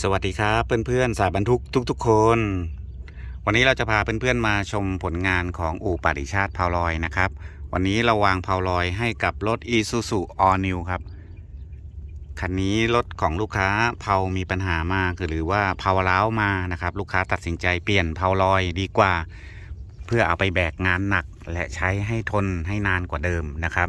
สวัสดีครับเพื่อนๆสายบรรทุกทุก ๆ คน วันนี้เราจะพาเพื่อนๆมาชมผลงานของอู่ปาริชาติพาวลอยนะครับ วันนี้เราวางพาวลอยให้กับรถ Isuzu All New ครับคันนี้รถของลูกค้าเพามีปัญหามากหรือว่าเพาร้าวมานะครับ ลูกค้าตัดสินใจเปลี่ยนเพาลอยดีกว่า เพื่อเอาไปแบกงานหนักและใช้ให้ทนให้นานกว่าเดิมนะครับ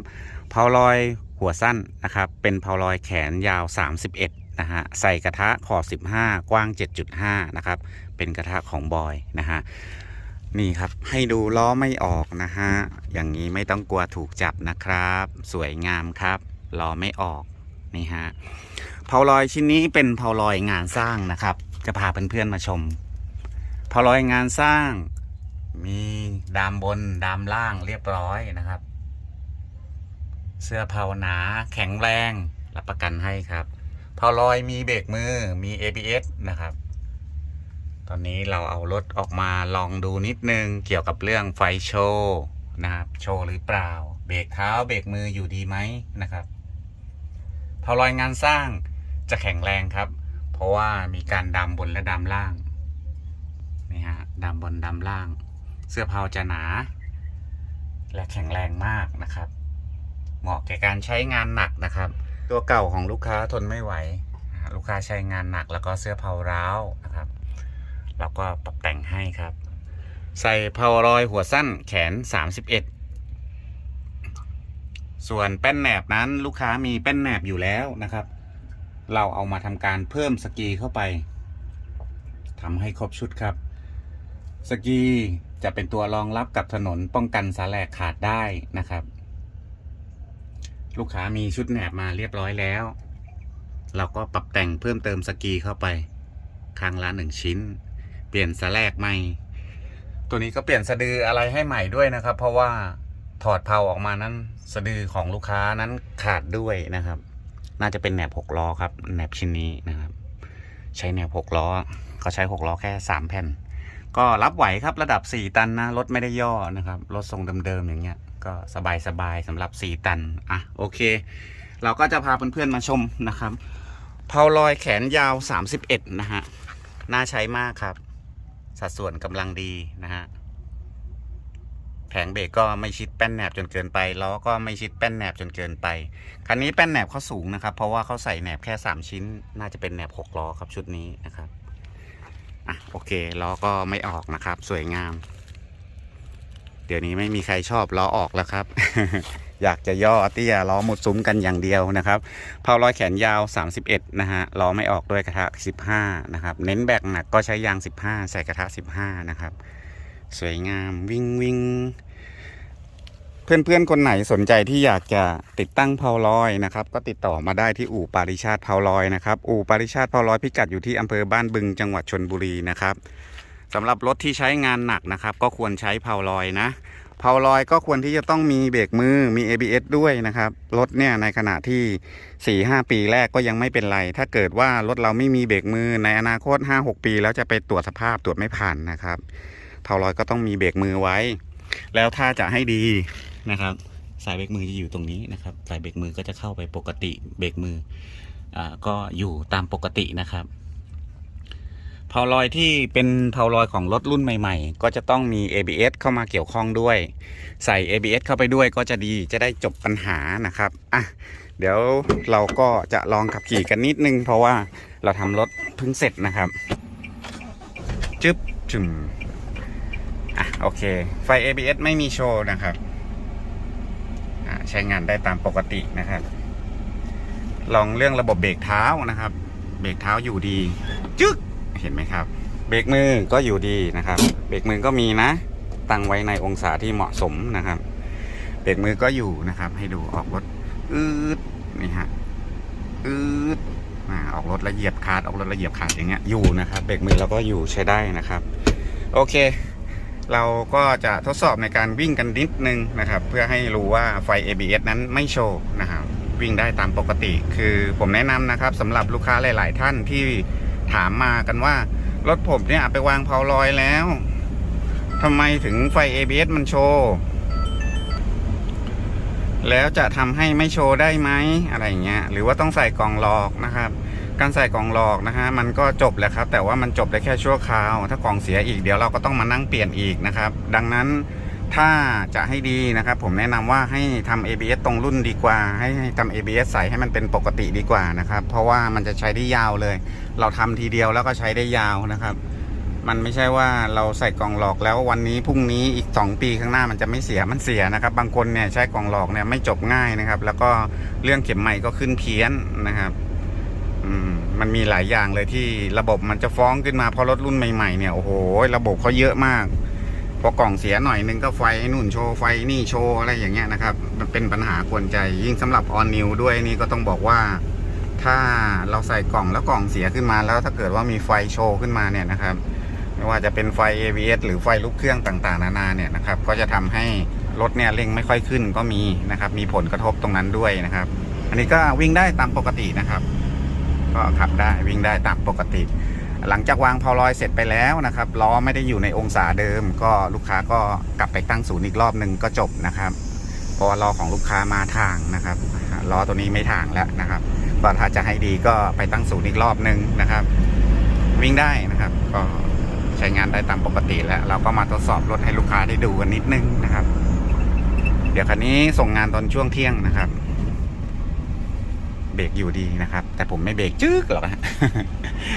เพาลอยหัวสั้นนะครับ เป็นเพาลอยแขนยาว 31 นะฮะใส่กระทะขอบ 15 กว้าง 7.5 นะครับ เป็นกระทะของบอยนะฮะนี่ครับให้ดูล้อไม่ออกนะฮะอย่างนี้ไม่ต้องกลัวถูกจับนะครับ สวยงามครับล้อไม่ออกนี่ฮะเพาลอยชิ้นนี้เป็นเพาลอยงานสร้างนะครับ จะพาเพื่อนๆมาชมเพาลอยงานสร้าง มีดามบนดามล่างเรียบร้อยนะครับ เสื้อเผาหนาแข็งแรงรับประกันให้ครับ เผาลอยมีเบรกมือมี ABS นะครับ ตอนนี้เราเอารถออกมาลองดูนิดนึงเกี่ยวกับเรื่องไฟโชว์นะครับ โชว์หรือเปล่า เบรกเท้าเบรกมืออยู่ดีไหมนะครับเผาลอยงานสร้างจะแข็งแรงครับ เพราะว่ามีการดำบนและดำล่างนี่ฮะดำบนดำล่าง เสื้อเผาจะหนา และแข็งแรงมากนะครับ เหมาะแก่การใช้งานหนักนะครับ ตัวเก่าของลูกค้าทนไม่ไหว ลูกค้าใช้งานหนักแล้วก็เสื้อเผาร้าวนะครับ เราก็ปรับแต่งให้ครับ ใส่เผารอยหัวสั้นแขน 31 ส่วนแป้นแหนบนั้นลูกค้ามีแป้นแหนบอยู่แล้วนะครับ เราเอามาทำการเพิ่มสกีเข้าไปทำให้ครบชุดครับ สกีจะเป็นตัวรองรับกับถนนป้องกันสาแหลกขาดได้นะครับ ลูกค้ามีชุดแหนบมาเรียบร้อยแล้ว เราก็ปรับแต่งเพิ่มเติมสกีเข้าไปครั้งละหนึ่งชิ้น เปลี่ยนสแลกใหม่ ตัวนี้ก็เปลี่ยนสะดืออะไรให้ใหม่ด้วยนะครับ เพราะว่าถอดเพลาออกมานั้นสะดือของลูกค้านั้นขาดด้วยนะครับ น่าจะเป็นแหนบหกล้อครับแหนบชิ้นนี้นะครับ ใช้แหนบหกล้อเขาใช้หกล้อแค่สามแผ่น ก็รับไหวครับระดับ4ตันนะรถไม่ได้ย่อนะครับรถทรงเดิมๆอย่างเงี้ย ก็สบายสบายๆสำหรับ4ตัน อะ โอเค เราก็จะพาเพื่อนๆมาชมนะครับ เพาลอยแขนยาว31นะฮะ น่าใช้มากครับ สัดส่วนกำลังดีนะฮะ แผงเบรกก็ไม่ชิดแป้นแหนบจนเกินไป ล้อก็ไม่ชิดแป้นแหนบจนเกินไป คันนี้แป้นแหนบเขาสูงนะครับ เพราะว่าเขาใส่แหนบแค่3ชิ้น น่าจะเป็นแหนบ6ล้อครับชุดนี้นะครับ อะ โอเค ล้อก็ไม่ออกนะครับ สวยงาม เดี๋ยวนี้ไม่มีใครชอบล้อออกแล้วครับ อยากจะย่อเตี้ยล้อหมดซุ้มกันอย่างเดียวนะครับเพาร้อยแขนยาว 31 นะฮะล้อไม่ออกด้วยกระทะ 15 นะครับ เน้นแบกหนักก็ใช้ยาง 15 ใส่กระทะ 15 นะครับ สวยงามวิ่งวิ่งเพื่อนๆ คนไหนสนใจที่อยากจะติดตั้งเพาลอยนะครับ ก็ติดต่อมาได้ที่อู่ปาริชาติเพาลอยนะครับ อู่ปาริชาติเพาลอยพิกัดอยู่ที่อำเภอบ้านบึงจังหวัดชนบุรีนะครับ สำหรับรถที่ใช้งานหนักนะครับ ก็ควรใช้เพาลอยนะเพาลอยก็ควรที่จะต้องมีเบรกมือมี ABS ด้วยนะครับรถเนี่ยในขณะที่ 4-5 ปีแรกก็ยังไม่เป็นไร ถ้าเกิดว่ารถเราไม่มีเบรกมือในอนาคต 5-6 ปี แล้วจะไปตรวจสภาพตรวจไม่ผ่านนะครับเพาลอยก็ต้องมีเบรกมือไว้ แล้วถ้าจะให้ดีนะครับสายเบรกมือจะอยู่ตรงนี้นะครับสายเบรกมือก็จะเข้าไปปกติเบรกมืออ่าก็อยู่ตามปกตินะครับ เพาลอยที่เป็นเพาลอยของรถรุ่นใหม่ ๆ ก็จะต้องมี ABS เข้ามาเกี่ยวข้องด้วย ใส่ ABS เข้าไปด้วยก็จะดีจะได้จบปัญหานะครับอะเดี๋ยวเราก็จะลองขับขี่กันนิดนึง เพราะว่าเราทำรถเพิ่งเสร็จนะครับ จึ๊บจึมอะโอเค ไฟ ABS ไม่มีโชว์นะครับอ่าใช้งานได้ตามปกตินะครับ ลองเรื่องระบบเบรกเท้านะครับ เบรกเท้าอยู่ดี จึ๊ก เห็นไหมครับ เบรกมือก็อยู่ดีนะครับ เบรกมือก็มีนะ ตั้งไว้ในองศาที่เหมาะสมนะครับ เบรกมือก็อยู่นะครับ ให้ดูออกรถอืดนี่ฮะอืดอ่าออกรถละเอียบขาดออกรถละเอียบขาดอย่างเงี้ยอยู่นะครับ เบรกมือเราก็อยู่ใช้ได้นะครับ โอเค เราก็จะทดสอบในการวิ่งกันนิดนึงนะครับ เพื่อให้รู้ว่าไฟ ABS นั้นไม่โชว์นะครับวิ่งได้ตามปกติ คือผมแนะนำนะครับสำหรับลูกค้าหลาย ๆ ท่านที่ ถามมากันว่า รถผมเนี่ยไปวางเพาลอยแล้วทำไมถึงไฟ ABS มันโชว์ แล้วจะทำให้ไม่โชว์ได้ไหมอะไรเงี้ย หรือว่าต้องใส่กล่องหลอกนะครับ การใส่กล่องหลอกนะฮะมันก็จบแล้วครับ แต่ว่ามันจบได้แค่ชั่วคราว ถ้ากล่องเสียอีกเดี๋ยวเราก็ต้องมานั่งเปลี่ยนอีกนะครับ ดังนั้น ถ้าจะให้ดีนะครับ ผมแนะนำว่าให้ทำ ABS ตรงรุ่นดีกว่า ให้ให้ทำ ABS ใส่ให้มันเป็นปกติดีกว่านะครับ เพราะว่ามันจะใช้ได้ยาวเลย เราทำทีเดียวแล้วก็ใช้ได้ยาวนะครับมันไม่ใช่ว่าเราใส่กล่องหลอกแล้ววันนี้พรุ่งนี้อีก 2 ปีข้างหน้ามันจะไม่เสียมันเสียนะครับ บางคนเนี่ยใช้กล่องหลอกเนี่ยไม่จบง่ายนะครับ แล้วก็เรื่องเข็มใหม่ก็ขึ้นเพี้ยนนะครับอมมันมีหลายอย่างเลยที่ระบบมันจะฟ้องขึ้นมาเพราะรถรุ่นใหม่ๆเนี่ยโอ้โห ระบบเขาเยอะมาก พอกล่องเสียหน่อยนึงก็ไฟนู่นโชว์ไฟนี่โชว์อะไรอย่างเงี้ยนะครับ มันเป็นปัญหากวนใจยิ่งสำหรับออนนิวด้วยนี่ก็ต้องบอกว่า ถ้าเราใส่กล่องแล้วกล่องเสียขึ้นมาแล้วถ้าเกิดว่ามีไฟโชว์ขึ้นมาเนี่ยนะครับ ไม่ว่าจะเป็นไฟ ABS หรือไฟลุกเครื่องต่างๆ นานาเนี่ยนะครับ ก็จะทำให้รถเนี่ยเร่งไม่ค่อยขึ้นก็มีนะครับ มีผลกระทบตรงนั้นด้วยนะครับ อันนี้ก็วิ่งได้ตามปกตินะครับ ก็ขับได้วิ่งได้ตามปกติ หลังจากวางพอลอยเสร็จไปแล้วนะครับล้อไม่ได้อยู่ในองศาเดิม ก็ลูกค้าก็กลับไปตั้งศูนย์อีกรอบหนึ่งก็จบนะครับเพราะว่าล้อของลูกค้ามาทางนะครับล้อตัวนี้ไม่ทางแล้วนะครับก็ถ้าจะให้ดีก็ไปตั้งศูนย์อีกรอบหนึ่งนะครับ วิ่งได้นะครับ ก็ใช้งานได้ตามปกติแล้ว เราก็มาทดสอบรถให้ลูกค้าได้ดูกันนิดนึงนะครับ เดี๋ยวคันนี้ส่งงานตอนช่วงเที่ยงนะครับ เบรกอยู่ดีนะครับ แต่ผมไม่เบรกจึ๊กหรอกฮะ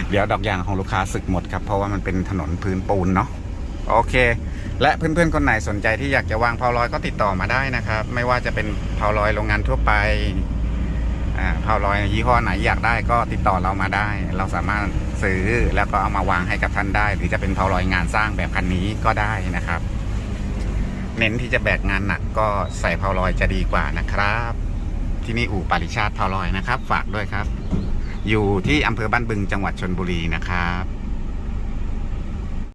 เดี๋ยวดอกยางของลูกค้าสึกหมดครับ เพราะว่ามันเป็นถนนพื้นปูนเนาะโอเค และเพื่อนๆ คนไหนสนใจที่อยากจะวางเพาลอยก็ติดต่อมาได้นะครับ ไม่ว่าจะเป็นเพาลอยโรงงานทั่วไปเพาลอยยี่ห้อไหนอยากได้ก็ติดต่อเรามาได้ เราสามารถซื้อแล้วก็เอามาวางให้กับท่านได้ หรือจะเป็นเพาลอยงานสร้างแบบคันนี้ก็ได้นะครับ เน้นที่จะแบกงานหนักก็ใส่เพาลอยจะดีกว่านะครับ ที่นี่อู่ปาริชาติทอลอยนะครับ ฝากด้วยครับ อยู่ที่อำเภอบ้านบึงจังหวัดชนบุรีนะครับ